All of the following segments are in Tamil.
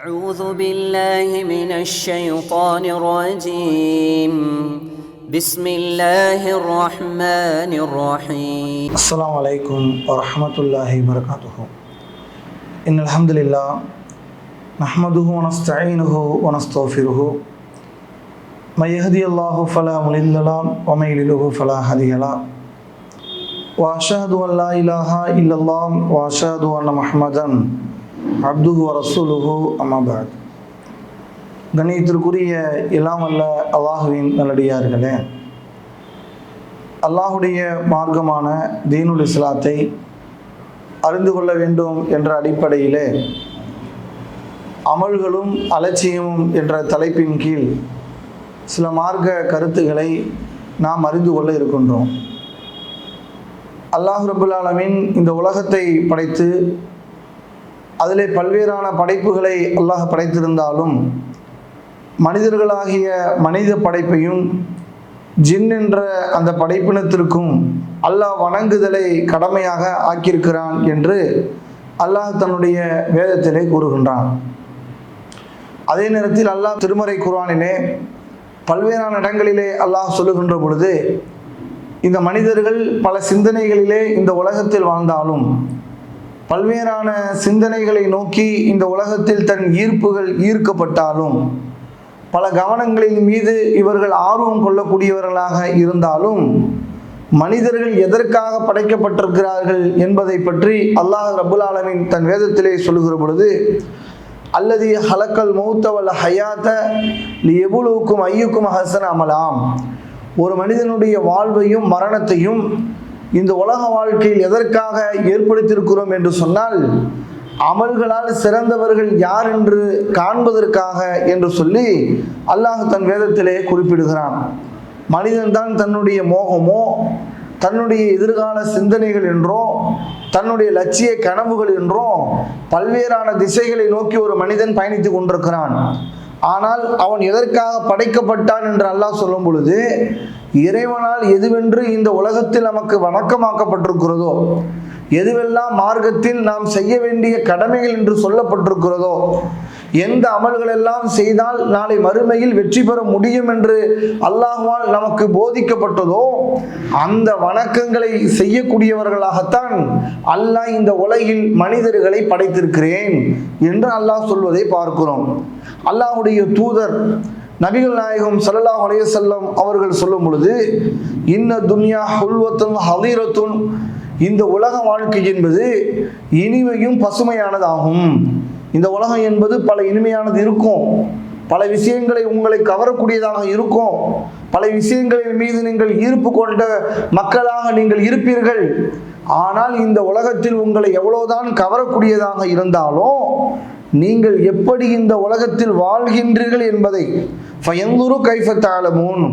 أعوذ بالله من الشيطان الرجيم. بسم الله الرحمن الرحيم. السلام عليكم ورحمة الله وبركاته. إن الحمد لله نحمده ونستعينه ونستغفره. من يهدي الله فلا مضل له ومن يضلل فلا هادي له. وأشهد أن لا إله إلا الله وأشهد أن محمدا அப்துஹு ரசூலுஹு அமாபாத் கணியத்திற்குரிய எல்லாம் அல்ல அல்லாஹுவின் நல்லடியார்களே அல்லாஹுடைய மார்க்கமான தீனுல் இஸ்லாத்தை அறிந்து கொள்ள வேண்டும் என்ற அடிப்படையிலே அமல்களும் அலட்சியமும் என்ற தலைப்பின் கீழ் சில மார்க்க கருத்துக்களை நாம் அறிந்து கொள்ள இருக்கின்றோம். அல்லாஹ் ரபுல்லாலமின் இந்த உலகத்தை படைத்து அதிலே பல்வேறான படைப்புகளை அல்லாஹ் படைத்திருந்தாலும் மனிதர்களாகிய மனித படைப்பையும் ஜின் என்ற அந்த படைப்பினத்திற்கும் அல்லாஹ் வணங்குதலை கடமையாக ஆக்கியிருக்கிறான் என்று அல்லாஹ் தன்னுடைய வேதத்திலே கூறுகின்றான். அதே நேரத்தில் அல்லாஹ் திருமறை குர்ஆனிலே பல்வேறான இடங்களிலே அல்லாஹ் சொல்லுகின்ற பொழுது இந்த மனிதர்கள் பல சிந்தனைகளிலே இந்த உலகத்தில் வாழ்ந்தாலும் பல்வேறான சிந்தனைகளை நோக்கி இந்த உலகத்தில் தன் ஈர்ப்புகள் ஈர்க்கப்பட்டாலும் பல கவனங்களின் மீது இவர்கள் ஆர்வம் கொள்ளக்கூடியவர்களாக இருந்தாலும் மனிதர்கள் எதற்காக படைக்கப்பட்டிருக்கிறார்கள் என்பதை பற்றி அல்லாஹ் ரபுல் ஆலமின் தன் வேதத்திலே சொல்லுகிற பொழுது அல்லது ஹலக்கல் மௌத்தவல் ஹயாத்த எவ்வளவுக்கும் ஐயுக்கும் ஹசன் அமலாம். ஒரு மனிதனுடைய வாழ்வையும் மரணத்தையும் இந்த உலக வாழ்க்கையில் எதற்காக ஏற்படுத்தியிருக்கிறோம் என்று சொன்னால் அமல்களால் சிறந்தவர்கள் யார் என்று காண்பதற்காக என்று சொல்லி அல்லாஹ் தன் வேதத்திலே குறிப்பிடுகிறான். மனிதன்தான் தன்னுடைய மோகமோ தன்னுடைய எதிர்கால சிந்தனைகள் என்றோ தன்னுடைய லட்சிய கனவுகள் என்றோ பல்வேறான திசைகளை நோக்கி ஒரு மனிதன் பயணித்து கொண்டிருக்கிறான். ஆனால் அவன் எதற்காக படைக்கப்பட்டான் என்று அல்லாஹ் சொல்லும் பொழுது இறைவனால் எதுவென்று இந்த உலகத்தில் நமக்கு வணக்கமாக்கப்பட்டிருக்கிறதோ எதுவெல்லாம் மார்க்கத்தில் நாம் செய்ய வேண்டிய கடமைகள் என்று சொல்லப்பட்டிருக்கிறதோ எந்த அமல்கள் எல்லாம் செய்தால் நாளை மறுமையில் வெற்றி பெற முடியும் என்று அல்லாஹ்வால் நமக்கு போதிக்கப்பட்டதோ அந்த வணக்கங்களை செய்யக்கூடியவர்களாகத்தான் அல்லாஹ் இந்த உலகில் மனிதர்களை படைத்திருக்கிறேன் என்று அல்லாஹ் சொல்வதை பார்க்கிறோம். அல்லாஹுடைய தூதர் நபிகள் நாயகம் சல்லா அலையசல்லம் அவர்கள் சொல்லும் பொழுது இன்ன துன்யா ஹுல்வத்தும் ஹலீரத்தும் இந்த உலக வாழ்க்கை என்பது இனிமையும் பசுமையானதாகும். இந்த உலகம் என்பது பல இனிமையானது இருக்கும். பல விஷயங்களை உங்களை கவரக்கூடியதாக இருக்கும். பல விஷயங்களின் மீது நீங்கள் ஈர்ப்பு கொண்ட மக்களாக நீங்கள் இருப்பீர்கள். ஆனால் இந்த உலகத்தில் உங்களை எவ்வளவுதான் கவரக்கூடியதாக இருந்தாலும் நீங்கள் எப்படி இந்த உலகத்தில் வாழ்கின்றீர்கள் என்பதை பயந்துரு கைஃபத்தாலமூன்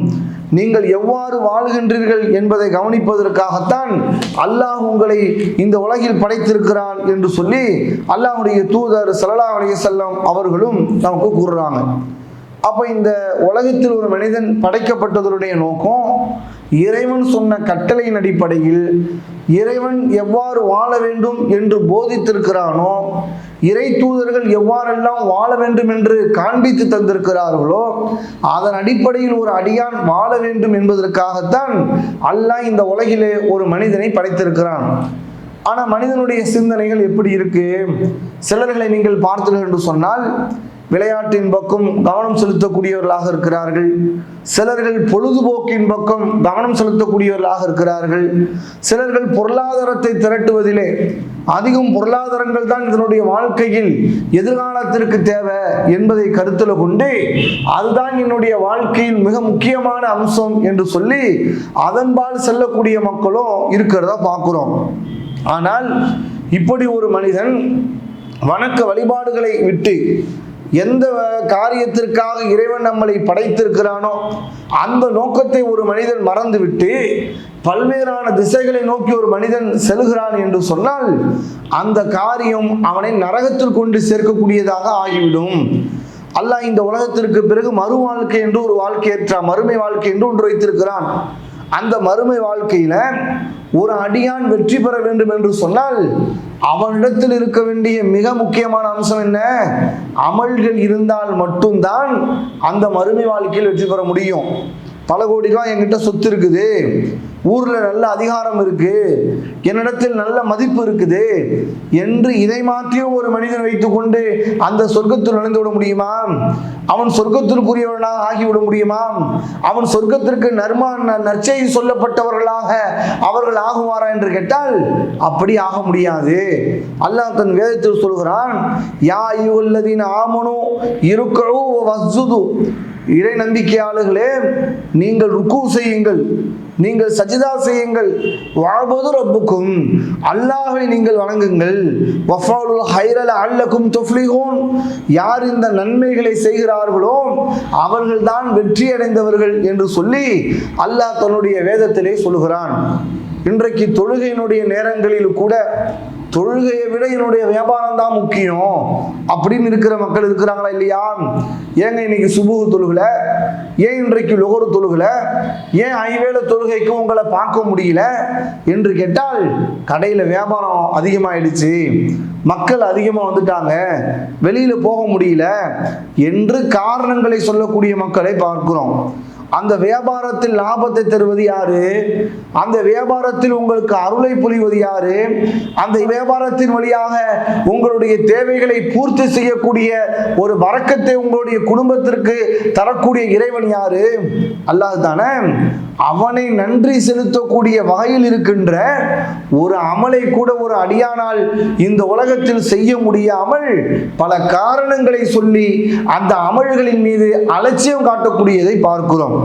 நீங்கள் எவ்வாறு வாழ்கின்றீர்கள் என்பதை கவனிப்பதற்காகத்தான் அல்லாஹ் உங்களை இந்த உலகில் படைத்திருக்கிறான் என்று சொல்லி அல்லாஹுடைய தூதர் சல்லா அலைய செல்லம் அவர்களும் நமக்கு கூறுறாங்க. அப்போ இந்த உலகத்தில் ஒரு மனிதன் படைக்கப்பட்டதனுடைய நோக்கம் இறைவன் சொன்ன கட்டளையின் அடிப்படையில் இறைவன் எவ்வாறு வாழ வேண்டும் என்று போதித்திருக்கிறானோ இறை தூதர்கள் எவ்வாறெல்லாம் வாழ வேண்டும் என்று காண்பித்து தந்திருக்கிறார்களோ அதன் அடிப்படையில் ஒரு அடியான் வாழ வேண்டும் என்பதற்காகத்தான் அல்லாஹ் இந்த உலகிலே ஒரு மனிதனை படைத்திருக்கிறான். ஆனால் மனிதனுடைய சிந்தனைகள் எப்படி இருக்கு? சிலர்களை நீங்கள் பார்த்தீர்கள் என்று சொன்னால் விளையாட்டின் பக்கம் கவனம் செலுத்தக்கூடியவர்களாக இருக்கிறார்கள். சிலர்கள் பொழுதுபோக்கின் பக்கம் கவனம் செலுத்தக்கூடியவர்களாக இருக்கிறார்கள். சிலர்கள் பொருளாதாரத்தை திரட்டுவதிலே அதிகம் பொருளாதாரங்கள் தான் இதனுடைய வாழ்க்கையில் எதிர்காலத்திற்கு தேவை என்பதை கருத்தில் கொண்டு அதுதான் என்னுடைய வாழ்க்கையில் மிக முக்கியமான அம்சம் என்று சொல்லி அதன்பால் செல்லக்கூடிய மக்களும் இருக்கிறதா பார்க்குறோம். ஆனால் இப்படி ஒரு மனிதன் வணக்க வழிபாடுகளை விட்டு எந்த காரியத்திற்காக இறைவன் நம்மளை படைத்திருக்கிறானோ அந்த நோக்கத்தை ஒரு மனிதன் மறந்துவிட்டு பல்வேறான திசைகளை நோக்கி ஒரு மனிதன் செல்கிறான் என்று சொன்னால் அந்த காரியம் அவனை நரகத்தில் கொண்டு சேர்க்கக்கூடியதாக ஆகிவிடும். அல்லாஹ் இந்த உலகத்திற்கு பிறகு மறு வாழ்க்கை என்று ஒரு வாழ்க்கை ஏற்றான் மறுமை வாழ்க்கை என்று ஒன்று வைத்திருக்கிறான். அந்த மறுமை வாழ்க்கையில ஒரு அடியான் வெற்றி பெற வேண்டும் என்று சொன்னால் அவனிடத்தில் இருக்க வேண்டிய மிக முக்கியமான அம்சம் என்ன? அமல்கள் இருந்தால் மட்டும்தான் அந்த மறுமை வாழ்க்கையில் வெற்றி பெற முடியும். பல கோடி ரூபாய் என்கிட்ட சொத்து இருக்குது. ஊரில் நல்ல அதிகாரம் இருக்கு. என்னிடத்தில் நல்ல மதிப்பு இருக்குது. என்று இதை மாற்றியும் ஒரு மனிதன் வைத்துக்கொண்டு அந்த சொர்க்கத்தில் நுழைந்து விட முடியுமா? அவன் சொர்க்கத்திற்குரியவனாக ஆகிவிட முடியுமா? அவன் சொர்க்கத்திற்கு நர்மா ந- நற்செய்தி சொல்லப்பட்டவர்களாக அவர்கள் ஆகுவாரா என்று கேட்டால் அப்படி ஆக முடியாது. அல்லாஹ் தன் வேதத்தில் சொல்கிறான் யா ஐயுல்லதீன ஆமனு இருக்கோ வசுது இறை நம்பிக்கையாளர்களே நீங்கள் ருக்கு செய்யுங்கள். நீங்கள் சஜிதா செய்யுங்கள். வாழ்வது ரப்புக்கும் அல்லாஹை நீங்கள் வணங்குங்கள். வஃபாலுல் ஹைரல அல்லக்கும் துஃப்லிஹூன். யார் இந்த நன்மைகளை செய்கிறார்களோ அவர்கள்தான் வெற்றி அடைந்தவர்கள் என்று சொல்லி அல்லாஹ் தன்னுடைய வேதத்திலே சொல்கிறான் இன்றைக்கு தொழுகையினுடைய நேரங்களில் கூட தொழுகையை விட என்னுடைய வியாபாரம் தான் முக்கியம். அப்படின்னு இருக்கிற மக்கள் இருக்கிறாங்களா இல்லையா? ஏங்க இன்னைக்கு சுபுகு தொழுகல? ஏன் இன்றைக்கு லொகரு தொழுகல? ஏன் ஐவேளை தொழுகைக்கு உங்களை பார்க்க முடியல? என்று கேட்டால் கடையில் வியாபாரம் அதிகமாயிடுச்சு. மக்கள் அதிகமாக வந்துட்டாங்க. வெளியில் போக முடியல. என்று காரணங்களை சொல்லக்கூடிய மக்களை பார்க்கிறோம். அந்த வியாபாரத்தில் லாபத்தை தருவது யாரு? அந்த வியாபாரத்தில் உங்களுக்கு அருளை புரிவது யாரு? அந்த வியாபாரத்தின் வழியாக உங்களுடைய தேவைகளை பூர்த்தி செய்யக்கூடிய ஒரு வரக்கத்தை உங்களுடைய குடும்பத்திற்கு தரக்கூடிய இறைவன் யாரு? அல்லாதுதானே அவனை நன்றி செலுத்தக்கூடிய வகையில் இருக்கின்ற ஒரு அமலை கூட ஒரு அடியானால் இந்த உலகத்தில் செய்ய முடியாமல் பல காரணங்களை சொல்லி அந்த அமல்களின் மீது அலட்சியம் காட்டக்கூடியதை பார்க்கிறோம்.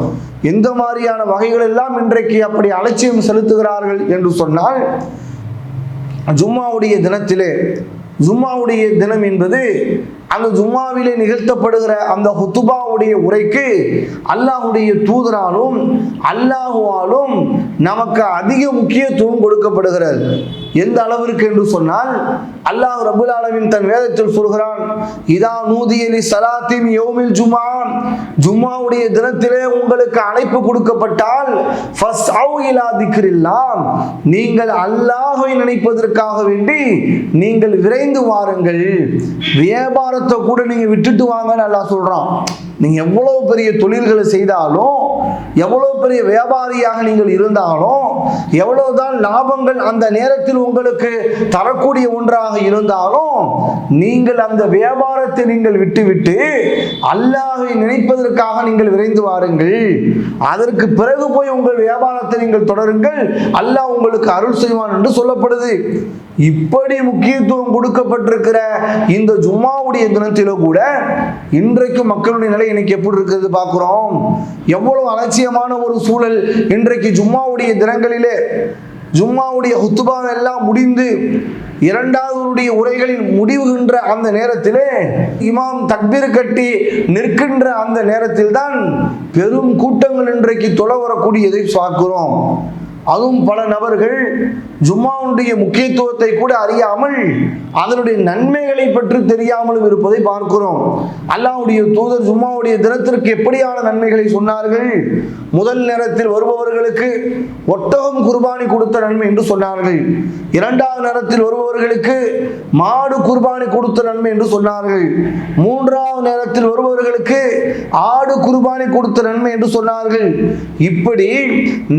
எந்த மாதிரியான வகைகள் எல்லாம் இன்றைக்கு அப்படி அலட்சியம் செலுத்துகிறார்கள் என்று சொன்னால் ஜும்மாவுடைய தினத்திலே ஜும்மாவுடைய தினம் என்பது அந்த ஜும்மாவிலே நிகழ்த்தப்படுகிற அந்த ஹுத்துபாவுடைய உரைக்கு அல்லாஹுடைய தூதராலும் அல்லாஹுவாலும் நமக்கு அதிக முக்கியத்துவம் கொடுக்கப்படுகிறது. எந்த அளவிற்கு என்று சொன்னால் அல்லாஹ் ரபுல் ஆலமின் தன் வேதத்தில் சொல்கிறான் இதா நூதியலி சலாத்தின் யோமில் ஜுமா ஜும்மாவுடைய தினத்திலே உங்களுக்கு அழைப்பு கொடுக்கப்பட்டால் ஃபஸ் அவு இலா திக்ரில்லாம் நீங்கள் அல்லாஹை நினைப்பதற்காக வேண்டி நீங்கள் விரைந்து வாருங்கள். வியாபாரத்தை கூட நீங்கள் விட்டுட்டு வாங்கன்னு அல்லாஹ் சொல்கிறான் நீங்கள் எவ்வளோ பெரிய தொழில்களை செய்தாலும் எவ்வளவு பெரிய வியாபாரியாக நீங்கள் இருந்தாலும் எவ்வளவுதான் லாபங்கள் அந்த நேரத்தில் உங்களுக்கு தரக்கூடிய ஒன்றாக இருந்தாலும் நீங்கள் அந்த வியாபாரத்தை நீங்கள் விட்டுவிட்டு அல்லாஹை நினைப்பதற்காக நீங்கள் விரைந்து வாருங்கள். அதற்கு பிறகு போய் உங்கள் வியாபாரத்தை நீங்கள் தொடருங்கள். அல்லாஹ் உங்களுக்கு அருள் செய்வான் என்று சொல்லப்படுது. இப்படி முக்கியத்துவம் கொடுக்கப்பட்டிருக்கிற இந்த ஜும்மாவுடைய தினத்தில கூட இன்றைக்கு மக்களுடைய நிலை இன்னைக்கு எப்படி இருக்கிறது பார்க்குறோம். எவ்வளவு அலட்சியமான ஒரு சூழல் இன்றைக்கு ஜும்மாவுடைய தினங்களிலே ஜும்மாவுடைய ஹுத்துபா எல்லாம் முடிந்து இரண்டாவதுடைய உரைகளில் முடிவுகின்ற அந்த நேரத்திலே இமாம் தக்பீர் கட்டி நிற்கின்ற அந்த நேரத்தில் தான் பெரும் கூட்டங்கள் இன்றைக்கு தொலை வரக்கூடியதை பார்க்கிறோம். அதுவும் பல நபர்கள் ஜும்மாவுடைய முக்கியத்துவத்தை கூட அறியாமல் அதனுடைய நன்மைகளை பற்றி தெரியாமலும் இருப்பதை பார்க்கிறோம். அல்லாவுடைய தூதர் ஜும்மாவுடைய தினத்திற்கு எப்படியான நன்மைகளை சொன்னார்கள்? முதல் நேரத்தில் வருபவர்களுக்கு ஒட்டகம் குர்பானி கொடுத்த நன்மை என்று சொன்னார்கள். இரண்டாவது நேரத்தில் வருபவர்களுக்கு மாடு குர்பானி கொடுத்த நன்மை என்று சொன்னார்கள். மூன்றாவது நேரத்தில் வருபவர்களுக்கு ஆடு குர்பானி கொடுத்த நன்மை என்று சொன்னார்கள். இப்படி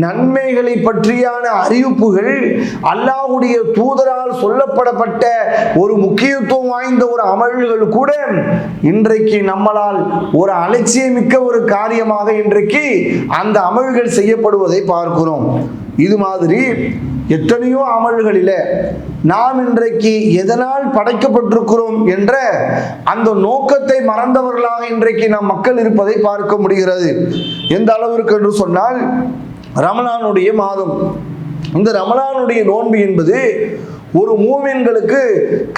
நன்மைகளை பற்றியான அறிவிப்புகள் அல்லாஹுடைய தூதரால் சொல்லப்படப்பட்ட ஒரு முக்கியத்துவம் வாய்ந்த ஒரு அமல்கள் கூட இன்றைக்கு நம்மளால் ஒரு அலட்சியமிக்க ஒரு காரியமாக இன்றைக்கு அந்த அமல்கள் செய்யப்படுவதை பார்க்கிறோம். இது மாதிரி எத்தனையோ அமல்களிலே நாம் இன்றைக்கு எதனால் படைக்கப்பட்டிருக்கிறோம் என்ற அந்த நோக்கத்தை மறந்தவர்களாக இன்றைக்கு நம் மக்கள் இருப்பதை பார்க்க முடிகிறது. எந்த அளவிற்கு என்று சொன்னால் ரமணானுடைய மாதம். இந்த ரமலானுடைய நோன்பு என்பது ஒரு மூவின்களுக்கு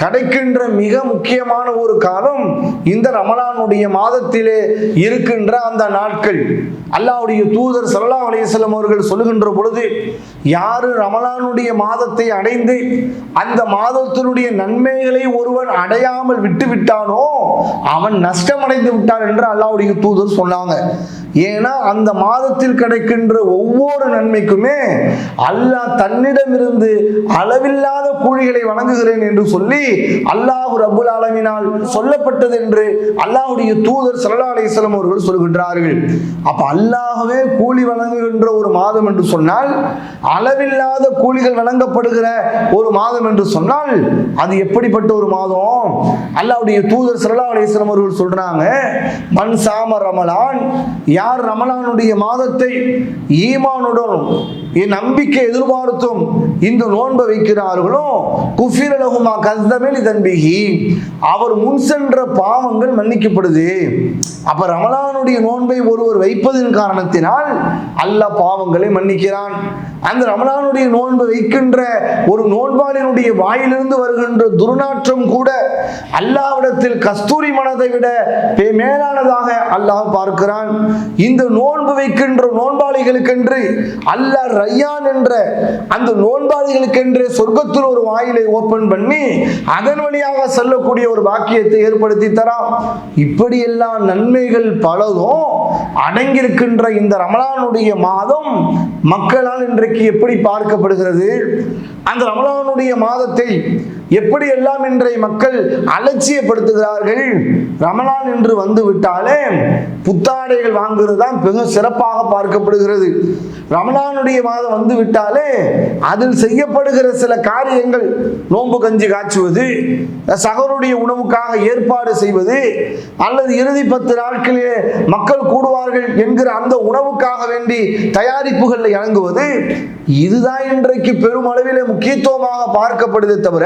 கிடைக்கின்ற மிக முக்கியமான ஒரு காலம் இந்த ரமலானுடைய மாதத்திலே இருக்கின்ற அந்த நாட்கள். அல்லாவுடைய தூதர் சல்லா அலையம் அவர்கள் சொல்லுகின்ற பொழுது யாரு ரமலானுடைய மாதத்தை அடைந்து அந்த மாதத்தினுடைய நன்மைகளை ஒருவன் அடையாமல் விட்டு விட்டானோ அவன் நஷ்டமடைந்து விட்டான் என்று அல்லாவுடைய தூதர் சொன்னாங்க. ஏன்னா அந்த மாதத்தில் கிடைக்கின்ற ஒவ்வொரு நன்மைக்குமே அல்லாஹ் தன்னிடமிருந்து அளவில்லாத கூலிகளை வணங்குகிறேன் என்று சொல்லி அல்லாஹ் ரபுல் ஆலமினால் சொல்லப்பட்டது என்று அல்லாஹுடைய தூதர் சல்லா அலிஸ்லாம் அவர்கள் சொல்கின்றார்கள். அப்ப அல்லாஹவே கூலி வழங்குகின்ற ஒரு மாதம் என்று சொன்னால் அளவில்லாத கூலிகள் வழங்கப்படுகிற ஒரு மாதம் என்று சொன்னால் அது எப்படிப்பட்ட ஒரு மாதம்? அல்லாஹ்வுடைய தூதர் சல்லா அலிஸ்லாம் அவர்கள் சொல்றாங்க மண் சாம ரமலான் யார் ரமலானுடைய மாதத்தை ஈமானுடன் என் நம்பிக்கை எதிர்பார்த்தும் இந்த நோன்பை வைக்கிறார்களோ? குஃபிரலகுமா கஸ்தமேலி தன்பிகி அவர் முன் சென்ற பாவங்கள் மன்னிக்கப்படுது. அப்ப ரமலானுடைய நோன்பை ஒருவர் வைப்பதன் காரணத்தினால் அல்லாஹ் பாவங்களை மன்னிக்கிறான். அந்த ரமலானுடைய நோன்பு வைக்கின்ற ஒரு நோன்பாளினுடைய வாயிலிருந்து வருகின்ற துர்நாற்றம் கூட அல்லாவிடத்தில் கஸ்தூரி மனதை விட பே- மேலானதாக அல்லாஹ் பார்க்கிறான். இந்த நோன்பு வைக்கின்ற நோன்பாளிகளுக்கென்று அல்லாஹ் ரையான் என்ற அந்த நோன்பாளிகளுக்கென்று சொர்க்கத்தில் ஒரு வாயிலை ஓபன் பண்ணி அதன் வழியாக செல்லக்கூடிய ஒரு பாக்கியத்தை ஏற்படுத்தி தரான் இப்படியெல்லாம் நன்மைகள் பலதும் அடங்கியிருக்கின்ற இந்த ரமலானுடைய மாதம் மக்களால் இன்றைக்கு எப்படி பார்க்கப்படுகிறது? அந்த ரமலானுடைய மாதத்தை எப்படி எல்லாம் இன்றைய மக்கள் அலட்சியப்படுத்துகிறார்கள்? ரமலான் என்று வந்து விட்டாலே புத்தாடைகள் வாங்குறது தான் மிக சிறப்பாக பார்க்கப்படுகிறது. ரமலானுடைய மாதம் வந்து விட்டாலே அதில் செய்யப்படுகிற சில காரியங்கள் நோன்பு கஞ்சி காய்ச்சுவது சகருடைய உணவுக்காக ஏற்பாடு செய்வது அல்லது இறுதி பத்து நாட்களிலே மக்கள் கூடுவார்கள் என்கிற அந்த உணவுக்காக வேண்டி தயாரிப்புகளில் இறங்குவது இதுதான் இன்றைக்கு பெருமளவிலே முக்கியத்துவமாக பார்க்கப்படுதே தவிர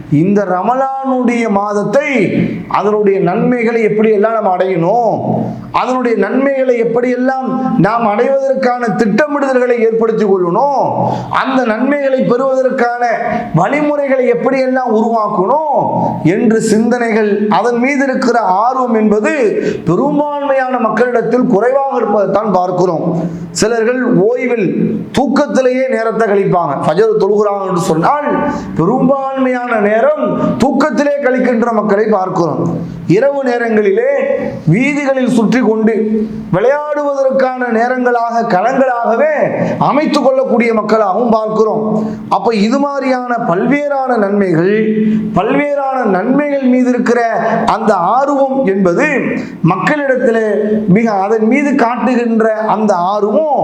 இந்த ரமலானுடைய மாதத்தை அதனுடைய நன்மைகளை எப்படி எல்லாம் நாம் அடையணும்? அதனுடைய நன்மைகளை எப்படியெல்லாம் நாம் அடைவதற்கான திட்டமிடுதல்களை ஏற்படுத்திக் கொள்ளணும்? அந்த நன்மைகளை பெறுவதற்கான வழிமுறைகளை எப்படியெல்லாம் உருவாக்கணும்? என்று சிந்தனைகள் அதன் மீது இருக்கிற ஆர்வம் என்பது பெரும்பான்மையான மக்களிடத்தில் குறைவாக இருப்பதைத்தான் பார்க்கிறோம். சிலர்கள் ஓய்வில் தூக்கத்திலேயே நேரத்தை கழிப்பாங்க. ஃபஜர் தொழுகிறாங்க என்று சொன்னால் பெரும்பான்மையான நேரம் தூக்கத்திலே கழிக்கின்ற மக்களை பார்க்கிறோம். இரவு நேரங்களிலே வீதிகளில் சுற்றி கொண்டு விளையாடுவதற்கான நேரங்களாக களங்களாகவே அமைத்து கொள்ளக்கூடிய மக்களாகவும் பார்க்கிறோம். அப்ப இது மாதிரியான பல்வேறான நன்மைகள் பல்வேறான நன்மைகள் மீது இருக்கிற அந்த ஆர்வம் என்பது மக்களிடத்தில் மிக அதன் மீது காட்டுகின்ற அந்த ஆர்வம்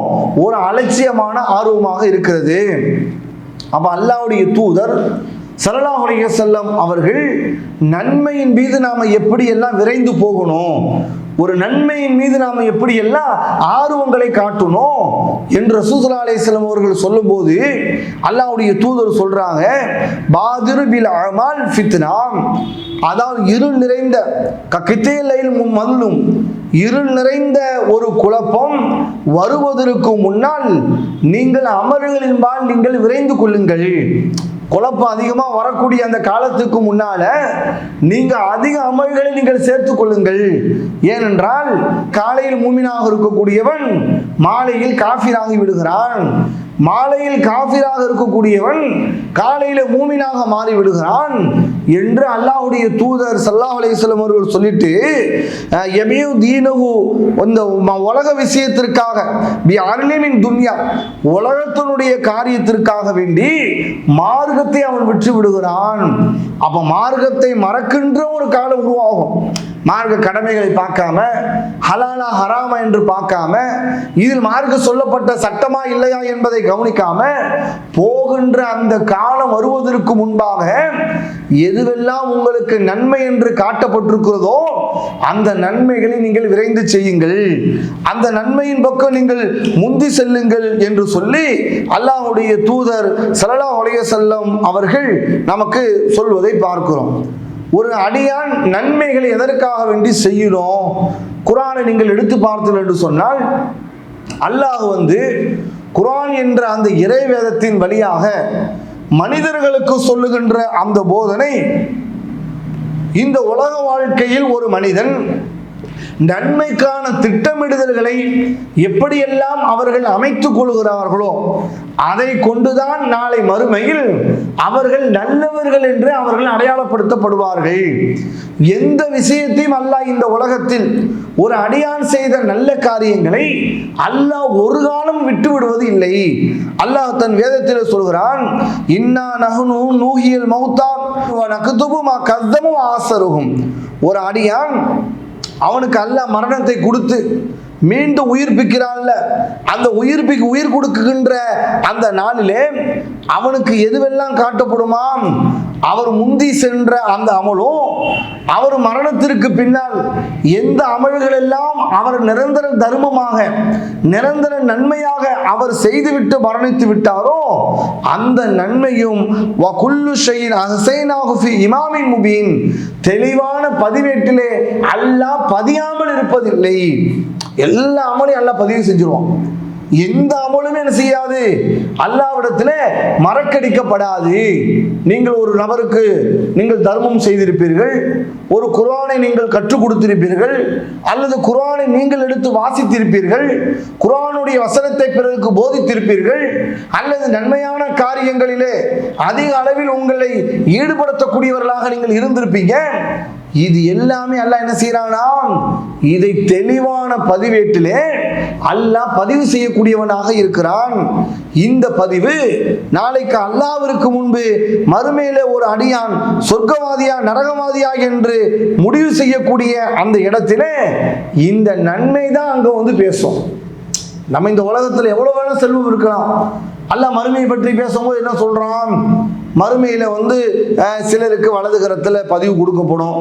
ஒரு அலட்சியமான ஆர்வமாக இருக்கிறது. அப்ப அல்லாவுடைய தூதர் ஸல்லல்லாஹு அலைஹி அவர்கள் நன்மையின் மீது நாம் எப்படியெல்லாம் விரைந்து போகணும்? ஒரு நன்மையின் மீது நாம எப்படியெல்லாம் ஆர்வங்களை காட்டணும்? என்று சூசலா அலைஹி அவர்கள் சொல்லும்போது அல்லாவுடைய தூதர் சொல்றாங்க பாதிரு பில் அமால் ஃபித்னாம் அதாவது இருள் நிறைந்த கக்கித்தேலையில் மல்லும் இருள் நிறைந்த ஒரு குழப்பம் வருவதற்கு முன்னால் நீங்கள் அமல்களின்பால் நீங்கள் விரைந்து கொள்ளுங்கள். குழப்பம் அதிகமாக வரக்கூடிய அந்த காலத்துக்கு முன்னால நீங்கள் அதிக அமல்களை நீங்கள் சேர்த்துக் கொள்ளுங்கள். ஏனென்றால் காலையில் மூமினாக இருக்கக்கூடியவன் மாலையில் காஃபிராகி விடுகிறான். மாலையில் காஃபிராக இருக்கக்கூடியவன் காலையில மூமினாக மாறி விடுகிறான் என்று அல்லாஹுடைய தூதர் சல்லாஹ் அலைஹி அவர்கள் சொல்லிட்டு எமியு தீனகு அந்த ம- உலக விஷயத்திற்காக பி அருளிமின் துன்யா உலகத்தினுடைய காரியத்திற்காக வேண்டி மார்க்கத்தை அவன் விற்று விடுகிறான் அப்ப மார்க்கத்தை மறக்கின்ற ஒரு காலம் உருவாகும். மார்க்க கடமைகளை பார்க்காம ஹலாலா ஹராமா என்று பார்க்காம இதில் மார்க்க சொல்லப்பட்ட சட்டமா இல்லையா என்பதை கவனிக்காம போகின்ற அந்த காலம் வருவதற்கு முன்பாக எதுவெல்லாம் உங்களுக்கு நன்மை என்று காட்டப்பட்டிருக்கிறதோ அந்த நன்மைகளை நீங்கள் விரைந்து செய்யுங்கள். அந்த நன்மையின் பக்கம் நீங்கள் முந்தி செல்லுங்கள் என்று சொல்லி அல்லாஹ்வுடைய தூதர் சலலா உலக செல்லம் அவர்கள் நமக்கு சொல்வதை பார்க்கிறோம். ஒரு அடியான் நன்மைகளை எதற்காக வேண்டி செய்யணும் குரானை நீங்கள் எடுத்து பார்த்தீர்கள் என்று சொன்னால் அல்லாஹ் வந்து குரான் என்ற அந்த இறை வேதத்தின் வழியாக மனிதர்களுக்கு சொல்லுகின்ற அந்த போதனை இந்த உலக வாழ்க்கையில் ஒரு மனிதன் நன்மைக்கான திட்டமிடுதல்களை எப்படியெல்லாம் அவர்கள் அமைத்துக் கொள்கிறார்களோ அதை கொண்டுதான் நாளை மறுமையில் அவர்கள் நல்லவர்கள் என்று அவர்கள் அடையாளப்படுத்தப்படுவார்கள். எந்த விஷயத்தையும் அல்லாஹ் இந்த உலகத்தில் ஒரு அடியான் செய்த நல்ல காரியங்களை அல்லாஹ் ஒரு காலம் விட்டு விடுவது இல்லை. அல்லாஹ் தன் வேதத்தில் சொல்கிறான் இன்னா நகுனு நூகியல் மௌத்தா நகுதுபுமா கத்தமும் ஆசருகும் ஒரு அடியான் அவனுக்கு அல்ல மரணத்தை கொடுத்து மீண்டும் உயிர்ப்பிக்கிறான்ல. அந்த உயிர்ப்பிக்கு உயிர் கொடுக்குகின்ற அந்த நாளிலே அவனுக்கு எதுவெல்லாம் காட்டப்படுமாம்? அவர் முந்தி சென்ற அந்த அமலும் அவர் மரணத்திற்கு பின்னால் எந்த அமல்கள் எல்லாம் அவர் நிரந்தர தர்மமாக நிரந்தர நன்மையாக அவர் செய்துவிட்டு மரணித்து விட்டாரோ அந்த நன்மையும் இமாமின் முபீன். தெளிவான பதிவேட்டிலே அல்லாஹ் பதியாமல் இருப்பதில்லை. எல்லா அமலையும் அல்லாஹ் பதிவு செஞ்சிருவான். எந்த அமலுமே என்ன செய்யாது. அல்லாவிடத்துல மறக்கடிக்கப்படாது. நீங்கள் ஒரு நபருக்கு நீங்கள் தர்மம் செய்திருப்பீர்கள் ஒரு குரானை நீங்கள் கற்றுக் கொடுத்திருப்பீர்கள் அல்லது குரானை நீங்கள் எடுத்து வாசித்திருப்பீர்கள் குரானுடைய வசனத்தை பிறருக்கு போதித்திருப்பீர்கள் அல்லது நன்மையான காரியங்களிலே அதிக அளவில் உங்களை ஈடுபடுத்தக்கூடியவர்களாக நீங்கள் இருந்திருப்பீங்க. இது எல்லாமே அல்லாஹ் என்ன செய்யறானா இதை தெளிவான பதிவேட்டிலே அல்லாஹ் பதிவு செய்யக்கூடியவனாக இருக்கிறான். இந்த பதிவு நாளைக்கு அல்லாவிற்கு முன்பு மறுமையில ஒரு அடியான் சொர்க்கவாதியா நரகவாதியா என்று முடிவு செய்யக்கூடிய அந்த இடத்திலே இந்த நன்மை தான் அங்க வந்து பேசும். நம்ம இந்த உலகத்தில் எவ்வளவு வேணா செல்வம் இருக்கலாம். அல்லாஹ் மறுமையை பற்றி பேசும்போது என்ன சொல்றான்? மறுமையில் வந்து சிலருக்கு வலது கரத்தில் பதிவு கொடுக்கப்படும்.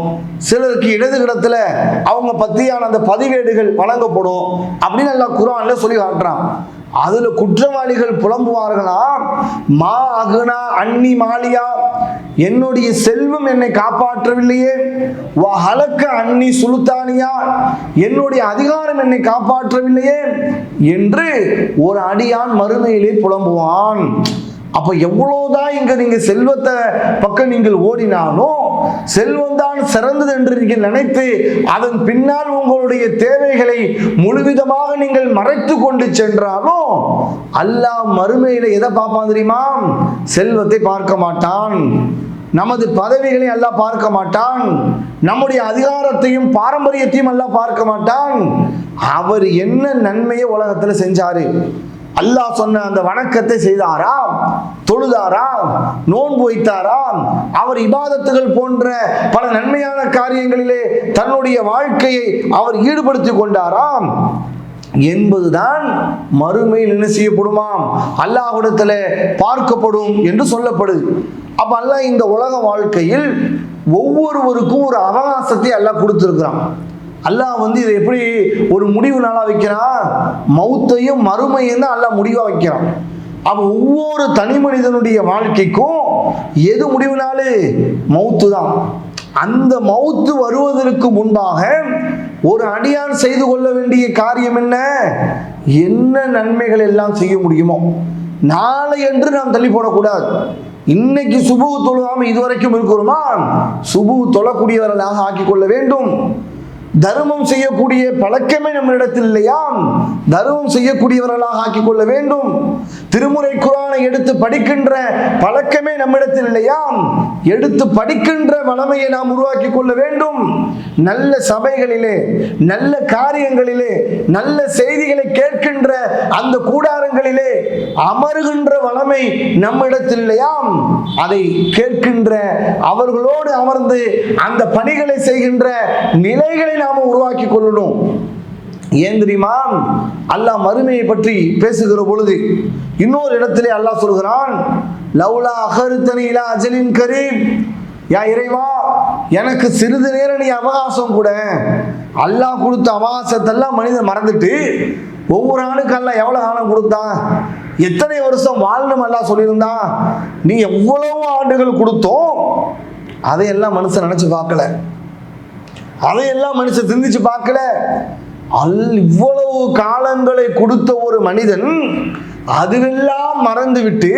சிலருக்கு இடது கரத்துல அவங்க பற்றியான அந்த பதிவேடுகள் வழங்கப்படும் அப்படின்னு எல்லாம் குரான்ல சொல்லி காட்டுறான். அதுல குற்றவாளிகள் புலம்புவார்களா? மா அகுனா அன்னி மாலியா என்னுடைய செல்வம் என்னை காப்பாற்றவில்லையே. ஹலக்க அன்னி சுலுத்தானியா என்னுடைய அதிகாரம் என்னை காப்பாற்றவில்லையே என்று ஒரு அடியான் மறுமையிலே புலம்புவான். அப்ப எவ்வளவுதான் இங்க நீங்க செல்வத்தை பக்கம் நீங்கள் ஓடினாலும் செல்வம் தான் சிறந்தது என்று நீங்கள் நினைத்து அதன் பின்னால் உங்களுடைய தேவைகளை முழுவிதமாக நீங்கள் மறைத்து கொண்டு சென்றாலும் அல்லாஹ் மறுமையில எதை பார்ப்பான் தெரியுமா? செல்வத்தை பார்க்க மாட்டான். நமது பதவிகளை அல்லாஹ் பார்க்க மாட்டான். நம்முடைய அதிகாரத்தையும் பாரம்பரியத்தையும் அல்லாஹ் பார்க்க மாட்டான். அவர் என்ன நன்மையை உலகத்துல செஞ்சாரு? அல்லாஹ் சொன்ன அந்த வணக்கத்தை செய்தாராம் தொழுதாராம் நோன்பு வைத்தாராம். அவர் இபாதத்துகள் போன்ற பல நன்மையான காரியங்களிலே தன்னுடைய வாழ்க்கையை அவர் ஈடுபடுத்தி கொண்டாராம். என்பதுதான் மறுமையில் என்ன செய்யப்படுமாம்? அல்லாஹுடத்துல பார்க்கப்படும் என்று சொல்லப்படுது. அப்ப அல்லாஹ் இந்த உலக வாழ்க்கையில் ஒவ்வொருவருக்கும் ஒரு அவகாசத்தை அல்லாஹ் கொடுத்திருக்கிறான். அல்லாஹ் வந்து இதை எப்படி ஒரு முடிவு நாளாக வைக்கிறான்? மௌத்தையும் மறுமையும் தான் அல்லாஹ் முடிவாக வைக்கிறான். அப்போ ஒவ்வொரு தனி மனிதனுடைய வாழ்க்கைக்கும் எது முடிவுனாலு? மௌத்து தான். அந்த மௌத்து வருவதற்கு முன்பாக ஒரு அடியான் செய்து கொள்ள வேண்டிய காரியம் என்ன? என்ன நன்மைகள் எல்லாம் செய்ய முடியுமோ? நாளை என்று நாம் தள்ளி போடக்கூடாது. இன்னைக்கு சுபு தொழுகாம இதுவரைக்கும் இருக்கிறோமா? சுபு தொழக்கூடியவர்களாக ஆக்கிக் கொள்ள வேண்டும். தர்மம் செய்யக்கூடிய பழக்கமே நம்மிடத்தில் இல்லையா தர்மம் செய்யக்கூடியவர்களாக ஆக்கிக் கொள்ள வேண்டும். திருமுறை குரானை எடுத்து படிக்கின்ற பழக்கமே நம்மிடத்தில் இல்லையா எடுத்து படிக்கின்ற வளமையை நாம் உருவாக்கி கொள்ள வேண்டும். நல்ல சபைகளிலே நல்ல காரியங்களிலே நல்ல செய்திகளை கேட்கின்ற அந்த கூடாரங்களிலே அமருகின்ற வளமை நம்மிடத்தில் இல்லையாம். அதை கேட்கின்ற அவர்களோடு அமர்ந்து அந்த பணிகளை செய்கின்ற நிலைகளை நாம உருவாக்கி கொள்ளணும் ஏன் தெரியுமா? அல்லாஹ் மறுமையை பற்றி பேசுகிற பொழுது இன்னொரு இடத்திலே அல்லாஹ் சொல்கிறான் லவ்லா அகருத்தனி இலா அஜலின் கரீம். யா இறைவா எனக்கு சிறிது நேரம் நீ அவகாசம் கூட. அல்லாஹ் கொடுத்த அவகாசத்தெல்லாம் மனிதன் மறந்துட்டு ஒவ்வொரு ஆளுக்கு அல்லாஹ் எவ்வளவு காலம் கொடுத்தான் எத்தனை வருஷம் வாழணும் அல்லாஹ் சொல்லியிருந்தான் நீ எவ்வளவு ஆண்டுகள் கொடுத்தோம். அதையெல்லாம் மனுஷன் நினைச்சு பார்க்கல. அதையெல்லாம் மனுஷன் சிந்திச்சு பார்க்கல. அல் இவ்வளவு காலங்களை கொடுத்த ஒரு மனிதன் அதுவெல்லாம் மறந்து விட்டு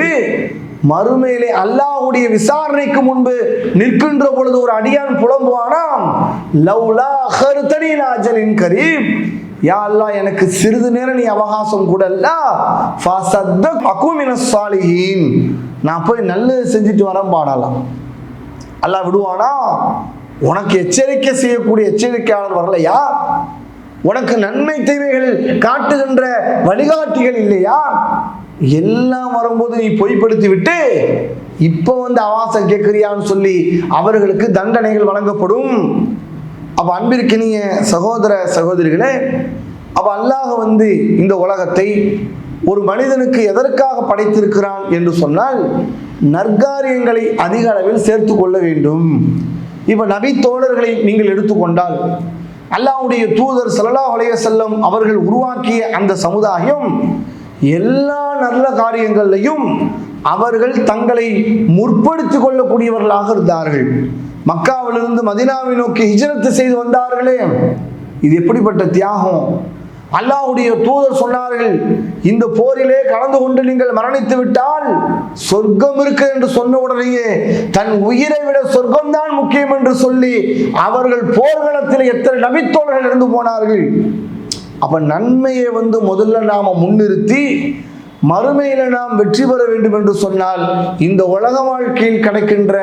மறுமையிலே அல்லாஹுடைய விசாரணைக்கு முன்பு நிற்கின்ற பொழுது ஒரு அடியான் புலம்புவானாம் லவ்லா அஹர்தனி அஜலின் கரீம். யா அல்லா எனக்கு சிறிது நேரம் நீ அவகாசம் கூடல்ல. ஃபசத்தக் அகுமின சாலிஹீன். நான் போய் நல்லது செஞ்சுட்டு வரேன் பாடலாம் அல்லாஹ் விடுவானா? உனக்கு எச்சரிக்கை செய்யக்கூடிய எச்சரிக்கையாளர் வரலையா உனக்கு நன்மை தீமைகள் காட்டுகின்ற வழிகாட்டிகள் இல்லையா? எல்லாம் வரும்போது நீ பொய்ப்படுத்தி விட்டு இப்போ வந்து அவாசம் கேட்கிறியான்னு சொல்லி அவர்களுக்கு தண்டனைகள் வழங்கப்படும். அப்ப அன்பிற்கினிய சகோதர சகோதரிகளே அப்ப அல்லாஹ் வந்து இந்த உலகத்தை ஒரு மனிதனுக்கு எதற்காக படைத்திருக்கிறான் என்று சொன்னால் நற்காரியங்களை அதிக அளவில் சேர்த்து கொள்ள வேண்டும். இப்போ நபி தோழர்களை நீங்கள் எடுத்துக்கொண்டால் அல்லாஹ்வுடைய தூதர் சல்லா உலக செல்லம் அவர்கள் உருவாக்கிய அந்த சமுதாயம் எல்லா நல்ல காரியங்களையும் அவர்கள் தங்களை முற்படுத்திக் கொள்ளக்கூடியவர்களாக இருந்தார்கள். மக்காவிலிருந்து மதினாவை நோக்கி ஹிஜரத்து செய்து வந்தார்களே. இது எப்படிப்பட்ட தியாகம்? அல்லாஹ்வுடைய தூதர் சொன்னார்கள் இந்த போரிலே கலந்து கொண்டு நீங்கள் மரணித்து விட்டால் சொர்க்கம் இருக்கு என்று சொன்ன உடனேயே தன் உயிரை விட சொர்க்கம் தான் முக்கியம் என்று சொல்லி அவர்கள் போர்க்களத்தில் எத்தனை நபித்தோழர்கள் இருந்து போனார்கள். அப்ப நன்மையை வந்து முதல்ல நாம முன்னிறுத்தி மறுமையில நாம் வெற்றி பெற வேண்டும் என்று சொன்னால் இந்த உலக வாழ்க்கையில் கிடைக்கின்ற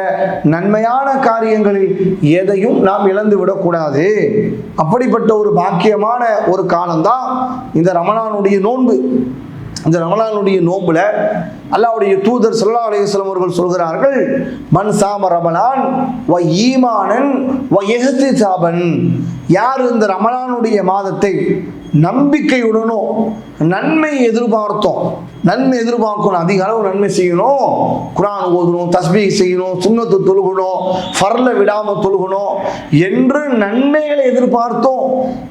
நன்மையான காரியங்களில் எதையும் நாம் இழந்து விடக்கூடாது. அப்படிப்பட்ட ஒரு பாக்கியமான ஒரு காலம்தான் இந்த ரமணானுடைய நோன்பு. இந்த ரமலானுடைய நோம்புல அல்லாவுடைய தூதர் ஸல்லல்லாஹு அலையம் அவர்கள் சொல்கிறார்கள் மண் சாம ரமலான் வ ஈமானன் வ இஹ்திசாபன் யார் இந்த ரமலானுடைய மாதத்தை நம்பிக்கையுடனும் நன்மை எதிர்பார்த்தோம். நன்மை எதிர்பார்க்கணும். அதிக அளவு நன்மை செய்யணும். குரான் ஓதணும் தஸ்பீ செய்யணும் சுண்ணத்து தொழுகணும் ஃபர்ல விடாம தொழுகணும் என்று நன்மைகளை எதிர்பார்த்தோம்.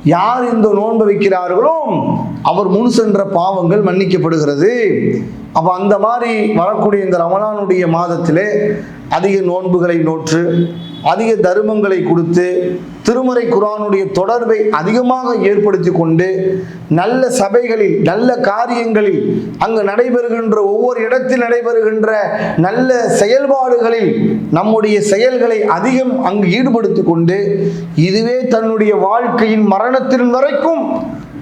யார் இந்த நோன்பு வைக்கிறார்களோ அவர் முன் சென்ற பாவங்கள் மன்னிக்கப்படுகிறது. அப்போ அந்த மாதிரி வரக்கூடிய இந்த ரமலானுடைய மாதத்திலே அதிக நோன்புகளை நோற்று அதிக தருமங்களை கொடுத்து திருமறை குரானுடைய தொடர்பை அதிகமாக ஏற்படுத்தி கொண்டு நல்ல சபைகளில் நல்ல காரியங்களில் அங்கு நடைபெறுகின்ற ஒவ்வொரு இடத்தில் நடைபெறுகின்ற நல்ல செயல்பாடுகளில் நம்முடைய செயல்களை அதிகம் அங்கு ஈடுபடுத்தி கொண்டு இதுவே தன்னுடைய வாழ்க்கையின் மரணத்தின் வரைக்கும்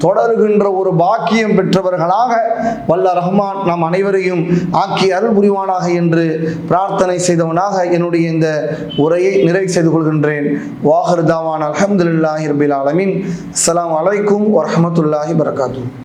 தொடருகின்ற ஒரு பாக்கியம் பெற்றவர்களாக வல்ல ரஹ்மான் நாம் அனைவரையும் ஆக்கி அருள் புரிவானாக என்று பிரார்த்தனை செய்தவனாக என்னுடைய இந்த உரையை நிறைவு செய்து கொள்கின்றேன். வாஹர் தாவான் அலமதுல்லாஹி ரபில் ஆலமின். அஸ்லாம் வலைக்கும் வரமத்துல்லாஹி வரகாத்து